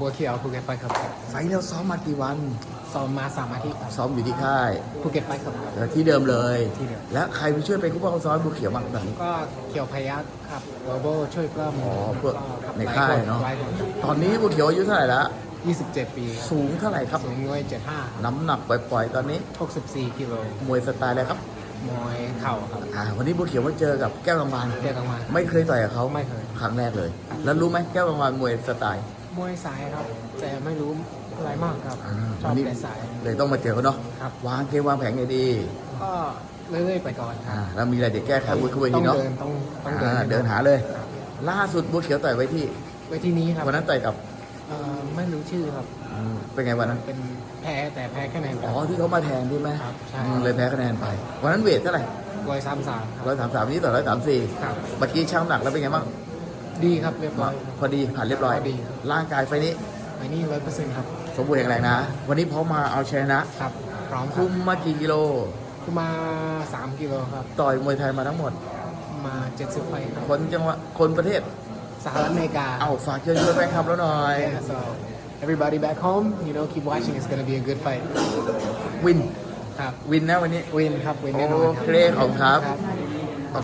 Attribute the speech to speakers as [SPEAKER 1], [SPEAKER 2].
[SPEAKER 1] บัวเขียวภูเก็ตไฟครับ
[SPEAKER 2] ไฟล์เราซ้อมมากี่วัน
[SPEAKER 1] ซ้อมมาสามอาทิตย์ครับ
[SPEAKER 2] ซ้อมอยู่ที่ค่าย
[SPEAKER 1] ภูเก็ตไฟครับ
[SPEAKER 2] เอ่อที่เดิมเลย
[SPEAKER 1] ที่เดิม
[SPEAKER 2] แล้วใครไปช่วยเป็นผู้ป้องกันซ้อมบัวเขียวบ้างตอนนี้
[SPEAKER 1] ก็เขียวพยัคฆ์ครับโรโบช่วยเพิ่ม
[SPEAKER 2] อ๋อพวก
[SPEAKER 1] ครับ
[SPEAKER 2] ในค่ายเนอะ
[SPEAKER 1] หลคครับ
[SPEAKER 2] ตอนนี้บัวเขียวอายุเท่าไหร่แล้ว
[SPEAKER 1] 27ปีครับ
[SPEAKER 2] สูงเท่าไหร่ครับ
[SPEAKER 1] สูงร้อยเจ็ดห้า
[SPEAKER 2] น้ำหนักปล่อยๆ ตอนนี้
[SPEAKER 1] 64กิโล
[SPEAKER 2] มวยสไตล์อะไรครับ
[SPEAKER 1] มวยเข่าครับ
[SPEAKER 2] อ่าวันนี้บัวเขียวมาเจอกับแก้วกังวาน
[SPEAKER 1] เรียกกันมา
[SPEAKER 2] ไม่เคยต่อยกับเขา
[SPEAKER 1] ไม่เคย
[SPEAKER 2] ครั้งแรกเลย แล้วรู้ไหมแก้วกังวานมวยสไตล์
[SPEAKER 1] มวยสายครับ แต่ไม่รู้อะไรมากครับ
[SPEAKER 2] อ่า
[SPEAKER 1] ชอบ
[SPEAKER 2] วันนี้
[SPEAKER 1] แต่สาย
[SPEAKER 2] เลยต้องมาเจอเขาเนาะ
[SPEAKER 1] ครับ
[SPEAKER 2] วางเกมวางแผนไงดี
[SPEAKER 1] ก็เรื่อยๆไปก่อนค
[SPEAKER 2] อ่า
[SPEAKER 1] รับ
[SPEAKER 2] แล้วมีอะไรเด็กแก้ไขวุ้ยเข้าไป
[SPEAKER 1] ต้
[SPEAKER 2] ที
[SPEAKER 1] อง
[SPEAKER 2] เนาะ
[SPEAKER 1] เดินต้องต้อง
[SPEAKER 2] อ่า
[SPEAKER 1] เดิน
[SPEAKER 2] เดินหาเลย ล่าสุดบัวเขียวต่อยไว้ที่
[SPEAKER 1] ไว้ที่นี้ครับ
[SPEAKER 2] วันนั้นต่อยกับ
[SPEAKER 1] เอ่อไม่รู้ชื่อครับ
[SPEAKER 2] อืมเป็นไงวันนั้น
[SPEAKER 1] เป็นแพ้แต่แพ้คะแนน
[SPEAKER 2] อ๋อที่เขามาแทนใช่ไหม
[SPEAKER 1] ครับใช่
[SPEAKER 2] อืมเลยแพ้คะแนนไป วันนั้นเวทเท่าไหร่
[SPEAKER 1] ร้อยสามสามครับ
[SPEAKER 2] ร้อยสามสามนี้ต่อร้อยสามสี่
[SPEAKER 1] ครับ
[SPEAKER 2] เมื่อกี้ช่างน้ำหนักแล้วเป็นไงบ้าง
[SPEAKER 1] ดีครับเรียบร้อย
[SPEAKER 2] พอดีผ่านเรียบร้อย
[SPEAKER 1] พอดีครับ
[SPEAKER 2] ร่างกายไฟนี้
[SPEAKER 1] ไอ้นี่ร้อยเปอร์เซ็นต์ครับ
[SPEAKER 2] สมบูรณ์แข็งแรงนะ วันนี้พร้อมมาเอาชนะ
[SPEAKER 1] ครับ พร้อมครั
[SPEAKER 2] คุ
[SPEAKER 1] บ
[SPEAKER 2] มมากี่กิโล
[SPEAKER 1] คุมมาสามกิโลครับ
[SPEAKER 2] ต่อยมวยไทยมาทั้งหมด
[SPEAKER 1] มาเจ็ดสิบไฟครับ
[SPEAKER 2] คนจังหวัดคนประเทศ
[SPEAKER 1] สหรัฐอเมริกา
[SPEAKER 2] เอาฝากเชิญชวนแฟนคลับแล้วหน่อย
[SPEAKER 1] Yeah, so everybody back home you know keep watching it's gonna be a good fight
[SPEAKER 2] วิน
[SPEAKER 1] ครับ
[SPEAKER 2] วินนะวันนี้
[SPEAKER 1] วินครับวิน
[SPEAKER 2] โอ
[SPEAKER 1] แน่นอนครับ
[SPEAKER 2] เคขอบคุณครับ
[SPEAKER 1] ครับ